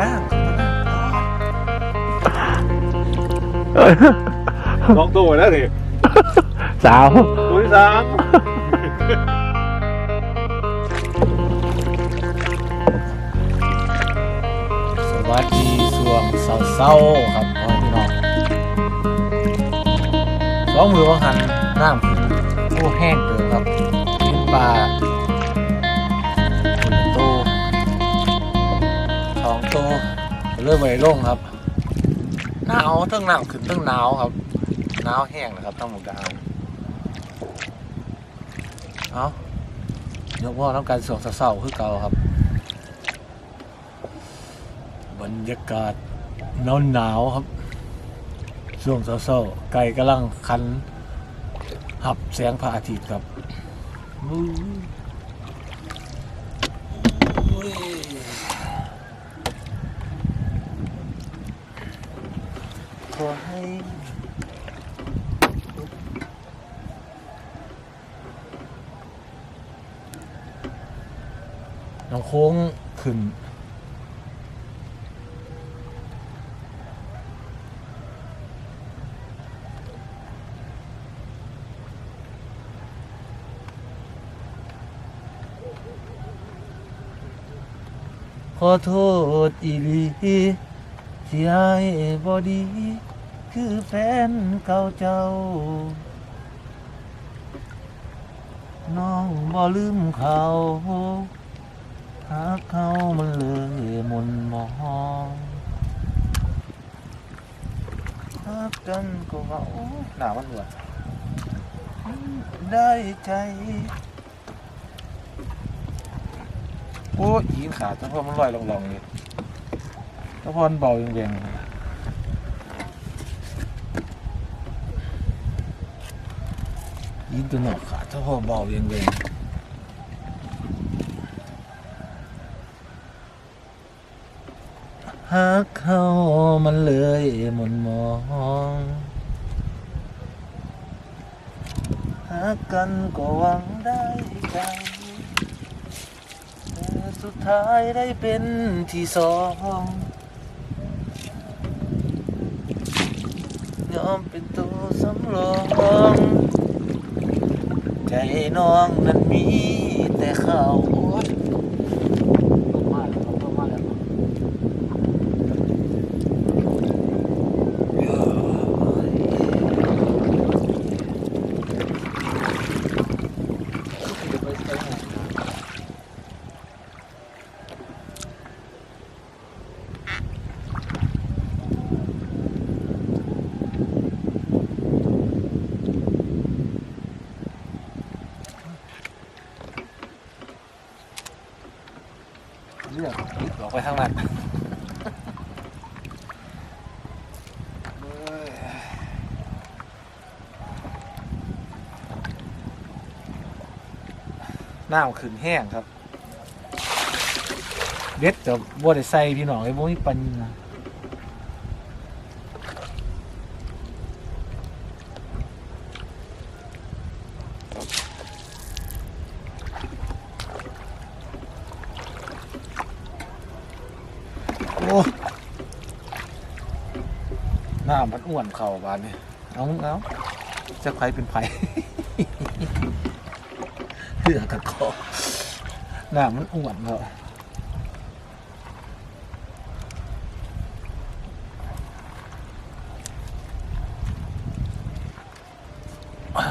นั่งปะนั่งลองตัวแล้วดิสาวตัวที่สามสวัสดีส่วงเศร้าๆครับพ่อพี่น้องสองมือว่าหันน้ำขึ้นโอ้แห้งเกินครับกินปลา เริ่มไปลงครับหนาวทั้งหนาวขึ้นทั้งหนาวครับหนาวแห้งนะครับทั้งหมดดาวเอายกว่าต้องการส่วงเศร้าคือเก่าครับ บรรยากาศหนาวหนาวครับช่วงเศร้าๆไก่กำลังคันหับแสงพระอาทิตย์ครับอู้อุ้ย ขอให้น้องโค้งขึ้นขอโทษอีลีที่ไอ้บอดี คือแฟนเก่าเจ้า น้องบ่ลืมเขาหากเขามันเลยมนมองฮักกันก็ว่าโอ้หนาวมันเหรอได้ใจ โอ้ยีนขาดเฉพาะมันลอยลองๆนี่เฉพาะมันเบาอย่างเยวยีนตัวหนอกขาดเฉพาะเบา อย่างเดียวหากเขามันเลยหมนมองหากกันก็หวังได้ใจแต่สุดท้ายได้เป็นที่สองยอมเป็นตัวสำรอง ใจน้องนั้นมีแต่เขาแล้วมาแล้วเรื่องออก ไปทางนั้นน้ำขึ้นแห้งครับ เด็ดจะบวได้ใส่พี่น้องไอ้บ่มีปัญญา มันอ้วนเข่าบานนี่เอาเอาจะใครเป็นไผ่เหือกระคอหน้ามันอ้วนเลย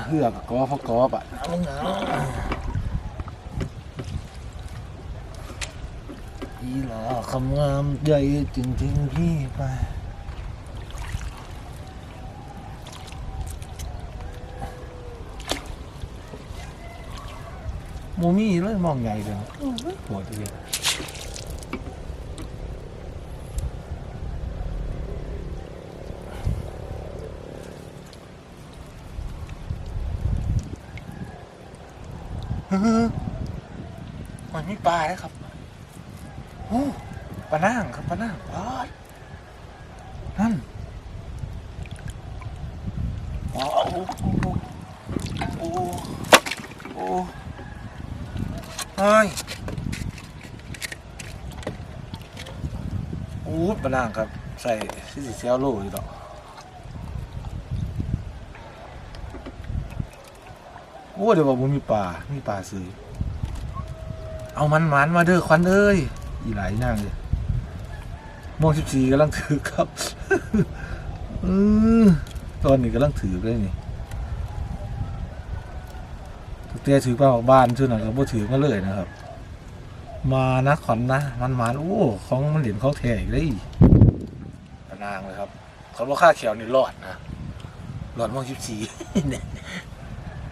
เหือกกอพอกอปะเอาเอาอีหลาคำงามใหญ่จริงๆพี่ไป มมี่เลยมองใหญ่เลยปวดเลยเฮ้อมันมีปลาแล้วครับโอ้ปลานั่งครับปลานั่งปลานั่นโอ้โอ้โอ้โอ้ เฮ้ยอู้ปะนางครับ ใส่ที่สีเซลโลอยู่ดอกโอ้เดี๋ยวบอกผมมีป่ามีป่าซื้อเอามันมันมาเด้อควันเอ้ยอีหลายนางเลยโมงสิบสี่กำลังถือครับ อือตอนนี้กำลังถือเลยนี่ เตี้ยถือป้าออกบ้านชื่อหนังก็บ่ถือมาเลยนะครับ มานะขวัญนะมันมันโอ้ของมันเหรียญของแท้อีกเลยปะนางเลยครับเขาบอกค่าเขียวนี่รอดนะรอดโมงสิบสี่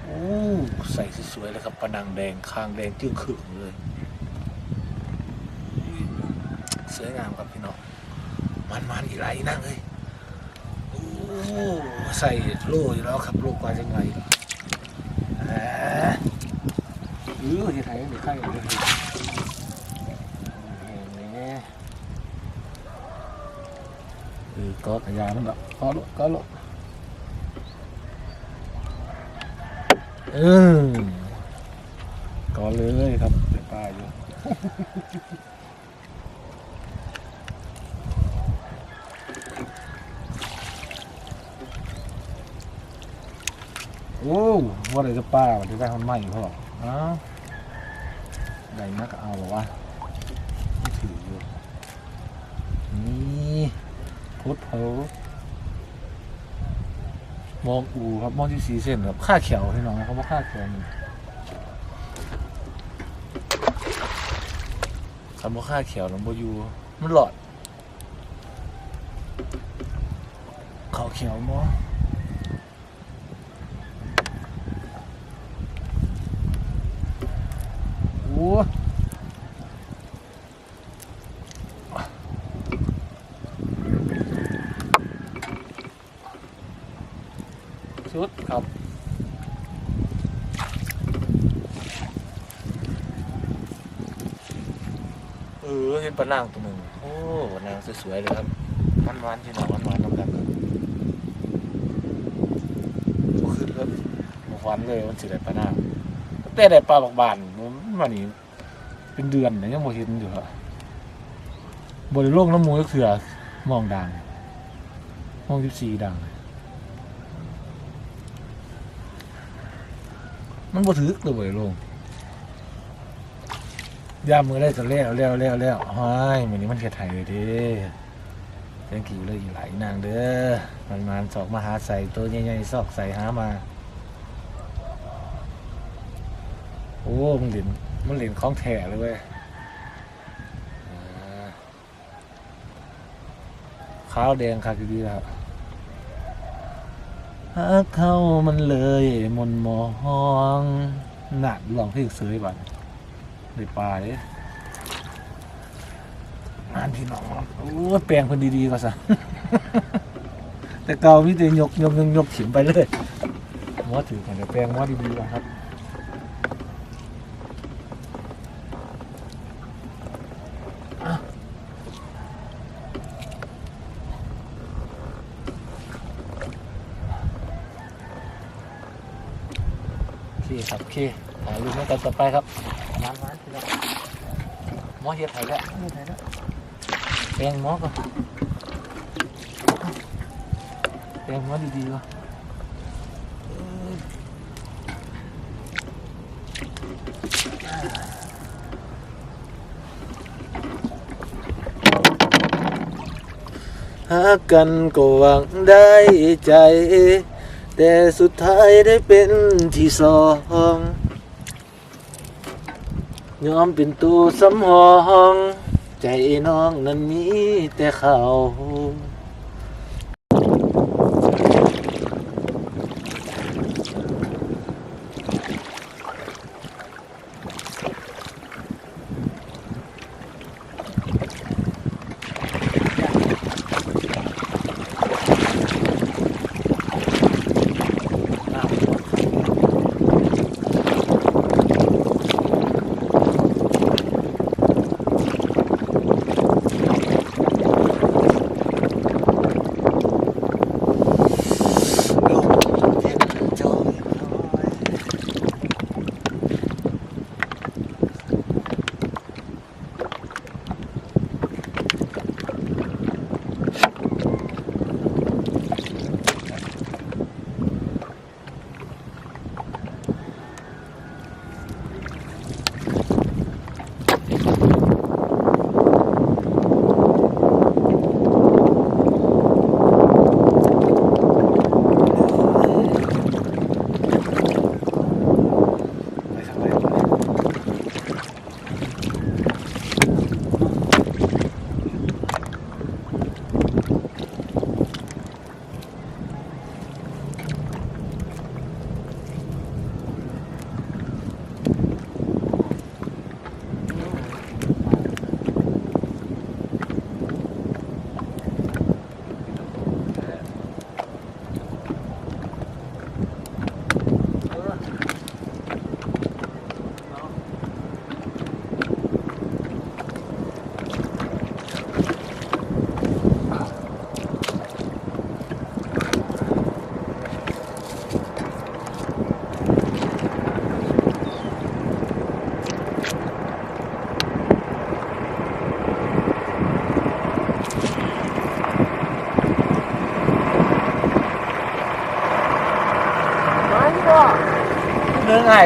โอ้ใส่สวยๆเลยครับปะนางแดงคางแดงจึ้งขึงเลยสวยงามครับพี่น้องมันมันอีไรนั่งเลยโอ้ใส่โล่อยู่แล้วครับโล่กว่าจังไง อ่าอือที่ไทยมีไข่เลยก็ขยามันแบบก็ลุก็ลุเออก็เลยครับเป็นป้ายอยู่ โอ้ว่าอะไรจะป้าวันที่ได้คนใหม่พ่อเอ้าได้นักเอาหรอวะไม่ถืออยู่นี่พุทธเขามองอูครับมองที่สีเส้นครับค่าเขียวให้น้องเขาบอกค่าเขียวนี่คำว่าค่าเขียวน้องโบอยูมันหลอดเขาเขียวมั้ ชุดครับเออเห็นปลานางตัวหนึ่งโอ้ปลานางสวยๆเลยครับมันหวานที่หนอมันหวานๆน้ำกันก็ขึ้นแล้วหวานเลยมันสิได้ปลานางแต่ได้ปลาบักบาน มันมานี่เป็นเดือนนะยังบ่เห็นอยู่ฮะบริโลกน้ำมูกเถื่อมองดังมองสิบสี่ดัง มันบ่ถึกเลยบริโลกยามมือได้ก็แล้วแล้วแล้วแล้วห้ายมื้อนี้มันเฮ็ดให้เลยเด้แตงกี้เลยอีหลายนางเด้อมันมานสอกมาหาใส่ตัวใหญ่ๆซอกใส่หามา โอ้มันเหรียญ มันเหรียญของแท้เลยเว้ยขาวแดงค่ะดีๆครับหาเข้ามันเลยมนมองหนักลองเพลงเสยบันได้ปลาเลยงานพี่น้องโอ้แปลงคนดีๆก็ซะแต่เก่าพี่จะยกยกยกยกขิมไปเลยมอถือกันแต่แปลงมอดีๆก่อนครับ โอเคครับโอเคถ่ายรูปให้กันต่อไปครับน้ำร้านที่เราหมอเฮ็ดถ่ายแล้วเฮ็ดถ่ายแล้วแปลงหมอก่อนแปลงหมอดีๆก่อนากันก็หวังได้ใจ แต่สุดท้ายได้เป็นที่สองยอมเป็นตัวสำหอง ใจน้องนั้นมีแต่เขา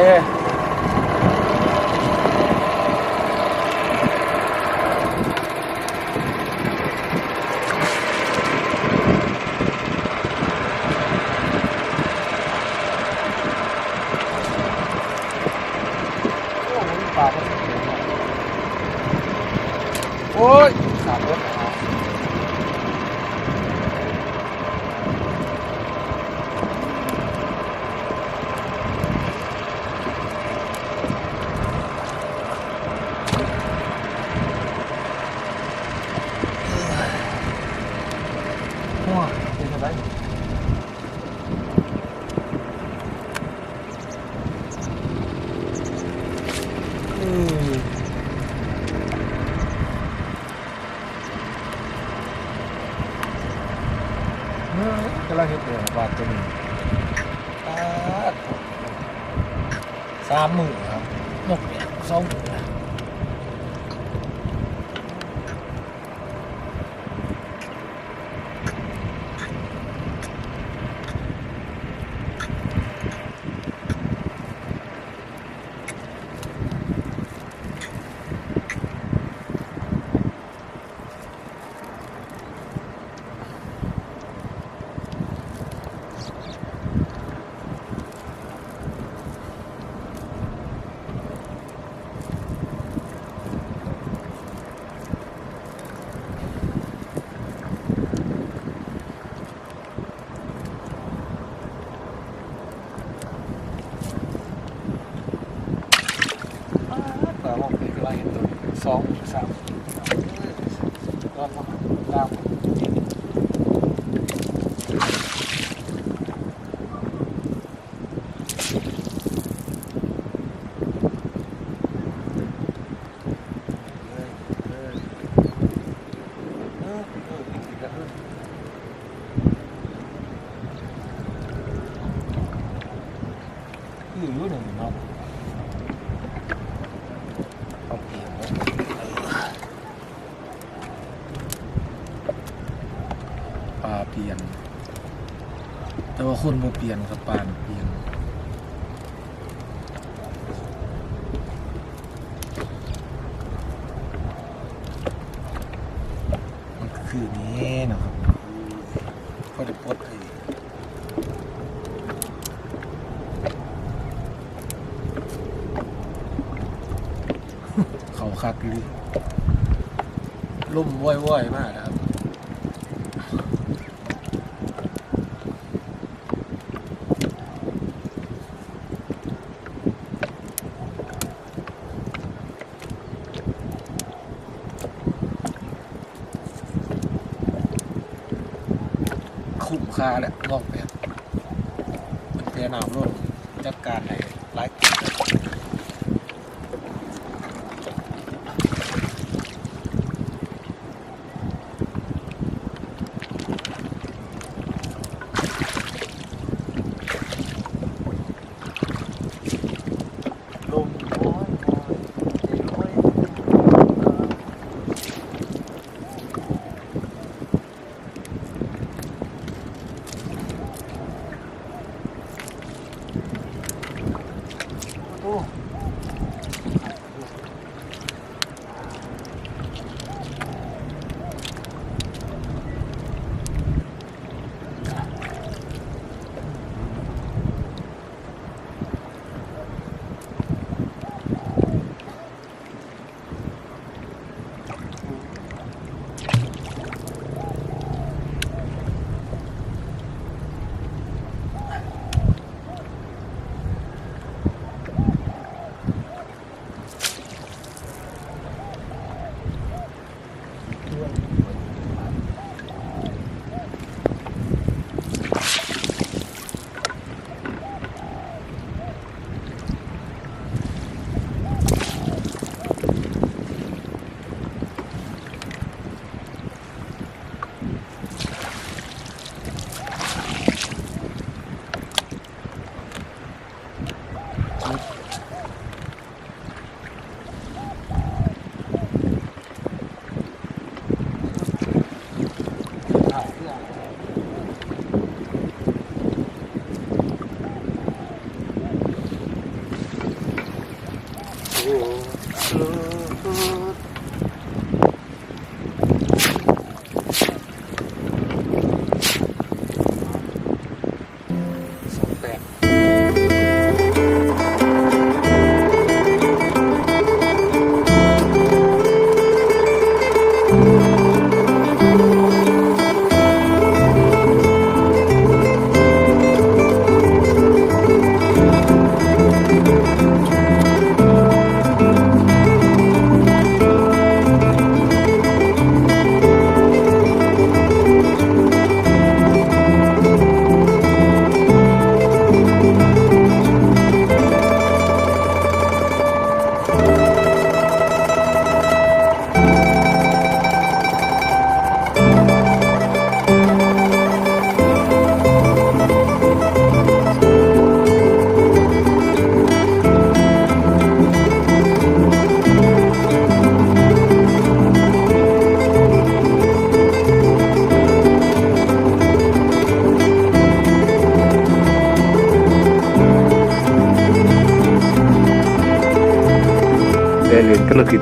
เลยโอ้โหปลาก็สวยมากโอ้ยขาดรถนะครับ หัวเป็นอะไรอืมเฮ้ยกำลังเห็นเลยบาทตัวนี้ปาด สามหมื่นครับนกเนี่ยสองหมื่นนะ ปลาบอกเป็นไรตัว สองสามก็มาดาวคืออยู่หนึ่งเนาะ เอาเปลี่ยนไว้ปลาเปลี่ยน แต่ อียนครับปานเอียนมันคือนี้นะครับก็จะปดให้เขาคักลยล่มว่อยๆมากนะ ค้าแหละลอกแบบมันเพียนามโลกจัดการให้ไลฟ์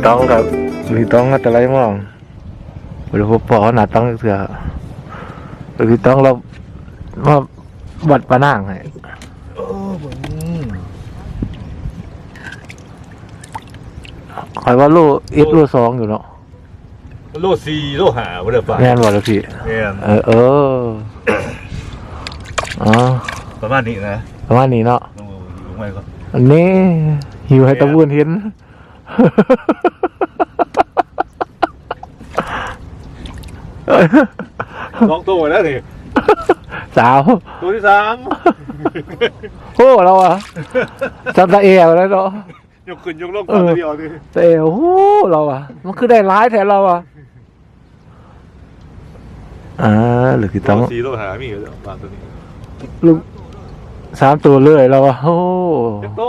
ต้องครับลูกกี่ต้องก็แต่ไรมองบริโภคปอหนาต้องเสือลูกกี่ต้องเรามาบัดปะนางให้โอ้เบิ่งคอยว่าลูกอีกลูกสองอยู่เนาะโลซีโลหาบ่ได้ป่ะแม่นบ่ลูกพี่แม่นเออเอออ๋อประมาณนี้นะประมาณนี้เนาะลงลงไปก่อนอันนี้หิวให้ตะบูนเห็น ลองตัวแล้วนี่สาว ตัวที่สามโอ้เราอะจำตาเอวแล้วเนาะยกขึ้นยกลงก่อนตัวเดียวนี่ตาเอวโอ้เราอะมันคือได้ร้ายแทนเราอะอ่าหรือคือโลต้องซีโลหามีอยู่แล้วบางตัวนี้ลูกสามตัวเลยเราอะโอ้เจ็บโต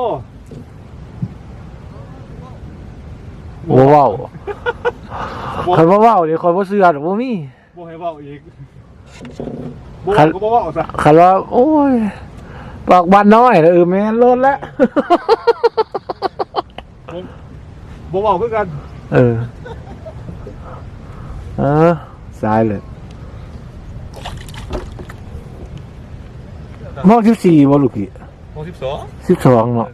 โหว้าว คำว่าว้าวเดี๋ยวคอยว่าเสือหรือว่ามีบ่ให้เว้าอีกบ่คันก็บ่เว้าซะคันว่าโอ้ยปากบันน้อยเออแม่นล้นแล้วบ่เว้าคือกัน เออเออสายเลยมองสิบสี่บอลูกพี่โม12สิบสองเนาะ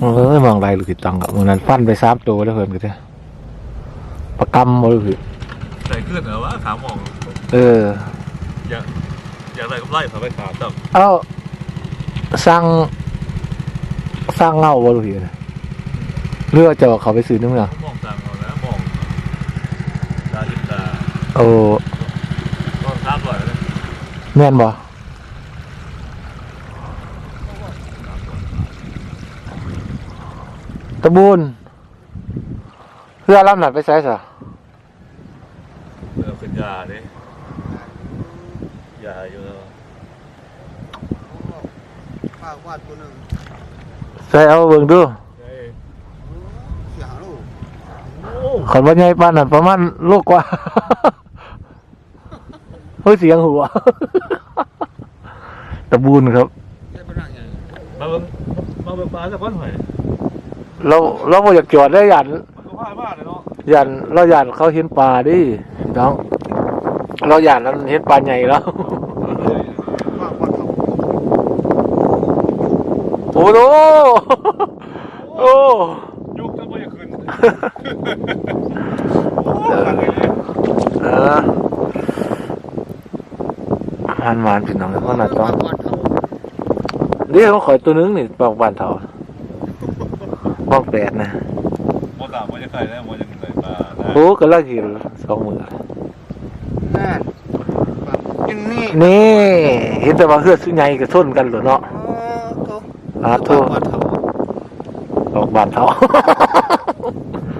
เออมองไรลูกพี่ตังอะมันนั้นฟันไปสามตัวแล้วเพิ่นก็เถอะประกำบอลูกพี่ใส่ขึ้นเหรอวะถามหมองเออ อยากอยากได้กำไรพาไปถามจับเอ้าสร้างสร้างเงาบอลูกพี่นะเรือว่าจะเอาเขาไปซื้อนึงอะมองสั่งเอานะมองดาจิตาโอ้ก็ทราบบ่อยเลยแม่นบ่ ตะบูนเพื่อรับหนัดไปใช้สะเออเป็นยาเด้ยาอยู่แล้วฝากวาดตัวหนึ่งใช้เอาเบิ่งดูเอ้ยเสียหาลูกโอ้ขันว่าใหญ่ปานนั่นประมาณโลกกว่า เฮ้ยเสียงหัว ตะบูนครับได้ไปนั่งยังมาเบิ่งมาเบิ่งปลาสักวันหน่อย เราเราบ่อยากจอดได้ยันมันก็พลาดมากเลยเนาะยันเรายันเขาเห็นปลาดิน้องเรายันนั้นเห็นปลาใหญ่แล้วฝากวาดเขาโอ้โหโอ้ยุกจนไม่อยากขึ้นเออมันหวานพี่น้องเขาน่าต้องฝากวาดเขาเดี๋ยวเขาขอยตัวนึงนี่บอกบานเถาบอก แปดนะโมตามโมจะใส่แล้วโมจะใส่ปลาได้โอ้ก็ลักหินสองมือนั่นฝากกินนี่นี่เห็นแต่ว่าเฮือดสุใหญ่กับส้นกันเหรอเนาะอ๋อโตอ่าโทฝากวาดเขาบอกบานเถา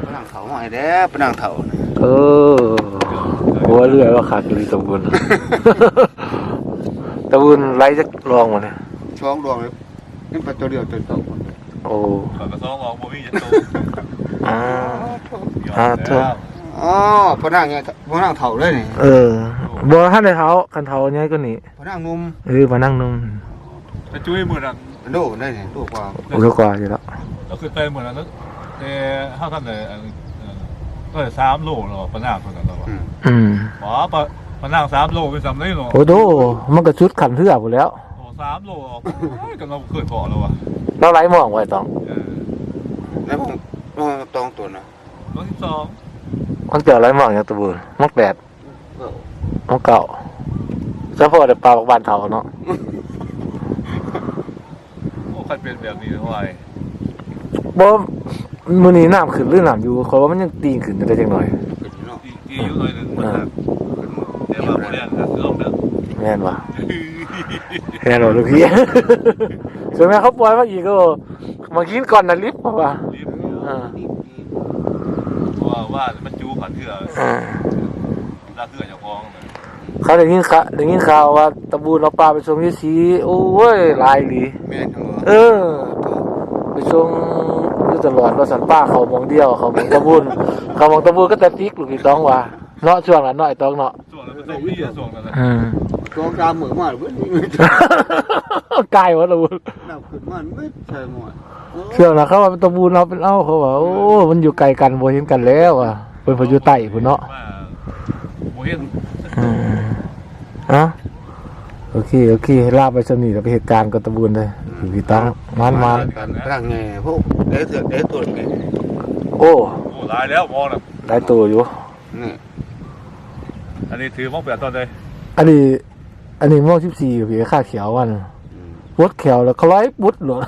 ไปนั่งเขาหน่อยเด้อไปนั่งเขาน่ะเออหัวเรือว่าขาดกรีตะบุญตะบุญไรจะลองมาเนี่ยช่องดวงเลยนี่เป็นตัวเดียวตัวโต โอ้ขอกระซองออกโมมี่จะโตอ่า ยอมอ่าโถ่แล้วอ๋อพอนั่งไงพอนั่งเถ่าเลยนี่เออบ่ท่านในเท้าคันเท้าใหญ่ก็นี่พอนั่งนุ่มเออมานั่งนุ่มไปจุ้ยมือนั้นโดดได้นี่โดดกว่าโอ้เยอะกว่าอยู่แล้วเราขึ้นไปมือนั้นแล้วแต่ห้าท่านเลยอันเออก็เลยสามโลเนาะปะนางคนนั้นเราะอืมอืมหมอปะปะนางสามโลเป็นสามได้เนาะโอ้โหมันก็ชุดขันเทือกหมดแล้ว โอ้สามโลออกโอ้ยกำลังขึ้นเกาะแล้ววะเราไล่มองไว้ต้องเออแล้วผมผมตองตัวนะร้อยสิบสองมันเจอไล่มองอย่างตะบูนมักแปดเออมักเก่าเฉพาะแต่ปลาบักบานเถาเนาะโอ้ใครเป็นแบบนี้วะไอ้บ่มื้อนี้น้ำขึ้นหรือน้ำอยู่เขาว่ามันยังตีนขึ้นได้จังหน่อยขึ้นอยู่เนาะตีตีอยู่หน่อยหนึงมันแบบเดี๋ยวมาโมเดลนะเริ่มแล้ว แม่นว่ะแม่นบ่ลูกพี่ส่วนแม่เขาปล่อยมาอีกก็มากินก่อนน่ะลิฟต์ว่ารีบเดียวอ่านี่นี่ว่าว่ามันจูขันเถื่ออ่าลากเถื่อเจ้าของเลยเขาได้ยินข่าวได้ยินข่าวว่าตะบูนเอาปลาไปส่งยี่สีโอ้ยหลายอีหลีแม่นทั้งหมดเออ ไปส่งอยู่ตลอดว่าสันป้าเขามองเดียวเขามองตะบูนเขามองตะบูนก็แต่ติ๊กลูกพี่ต้องว่าเนาะช่วงนั้นเนาะไอ้ต้องเนาะส่วนนั้นเป็นส่งพี่ส่งกันเลย อืมกองดามเหมือนมาเว้ยกายวะตะบูนน้ำขึ้นมันไม่ใช่หมดเชื่อนะเขาว่าเป็นตะบูนเราเป็นเอ้าเขาว่าโอ้ มันอยู่ไกลกันบ่เห็นกันแล้วอะเป็นพายุใต้พุ่นเนาะมาโมเห็นอืมอะโอเคโอเคลาไปสนิทแล้วไปเหตุการณ์กับตะบูนเลยพี่ต้องมันมันกันพนังไงพวกเด้เสือกเด้ตัวไงโอ้โอ้หลายแล้วมองน่ะได้ตัวอยู่นี่อันนี้ถือมองแปดตอนใดอันนี้ อันนี้โม่สิบสี่พี่ค่าเขียววันอืมปวดแขวแล้วเขาร้อยปุดหลด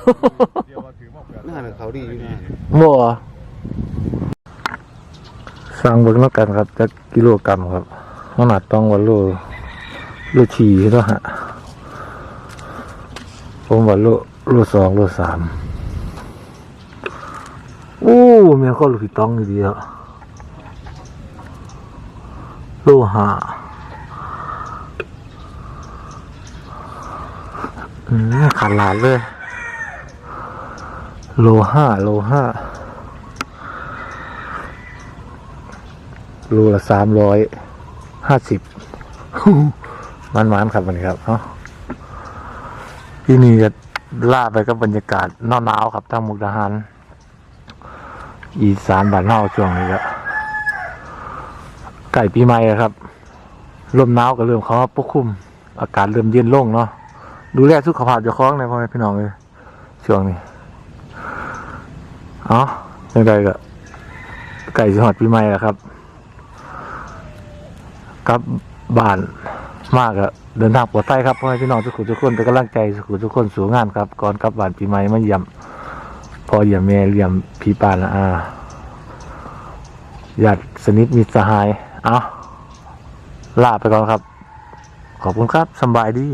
เดี๋ยวว่าถือมองแปดน่าจะเขาดีอยู่นะโม่อะสั่งเบิ่งแล้วกันครับจะกิโลกรัมครับขนาดต้องวันโลโลชีแล้วฮะผมว่าโลโลสองโลสามโอ้เมียก็ลูกพี่ต้องอยู่ดีแล้วโลห้าอืม ขาดหลาดเลย โลห้าโลห้าโลละสามร้อยห้าสิบมันมันครับวันครับเนาะที่นี่จะล่าไปกับบรรยากาศหนาวๆครับทางมุกดาหาร อีสานบ้านเฮาช่วงนี้ครับไก่ปีใหม่ครับลมหนาวก็เริ่มเขามาปกคลุม อากาศเริ่มเย็นลงเนาะ ดูแลสุขภาพเจ้าของในอยพ่อแม่พี่น้องเลยช่วงนี้อ๋อยังไงก็ไก่สหอดปีใหม่แล้วครับกับบ้านมากอะเดินทางปลอดภัยครับพ่อแม่พี่น้องทุกคนทุกคนเป็นกำลังใจทุกคนทุกคนสู่งานครับ ก่อนกลับบ้านปีใหม่มาเยี่ยมพอเยี่ยมแม่เยี่ยมพี่ปานะอาญาติสนิทมิตรสหาย เอาลาไปก่อนครับ ขอบคุณครับสบายดี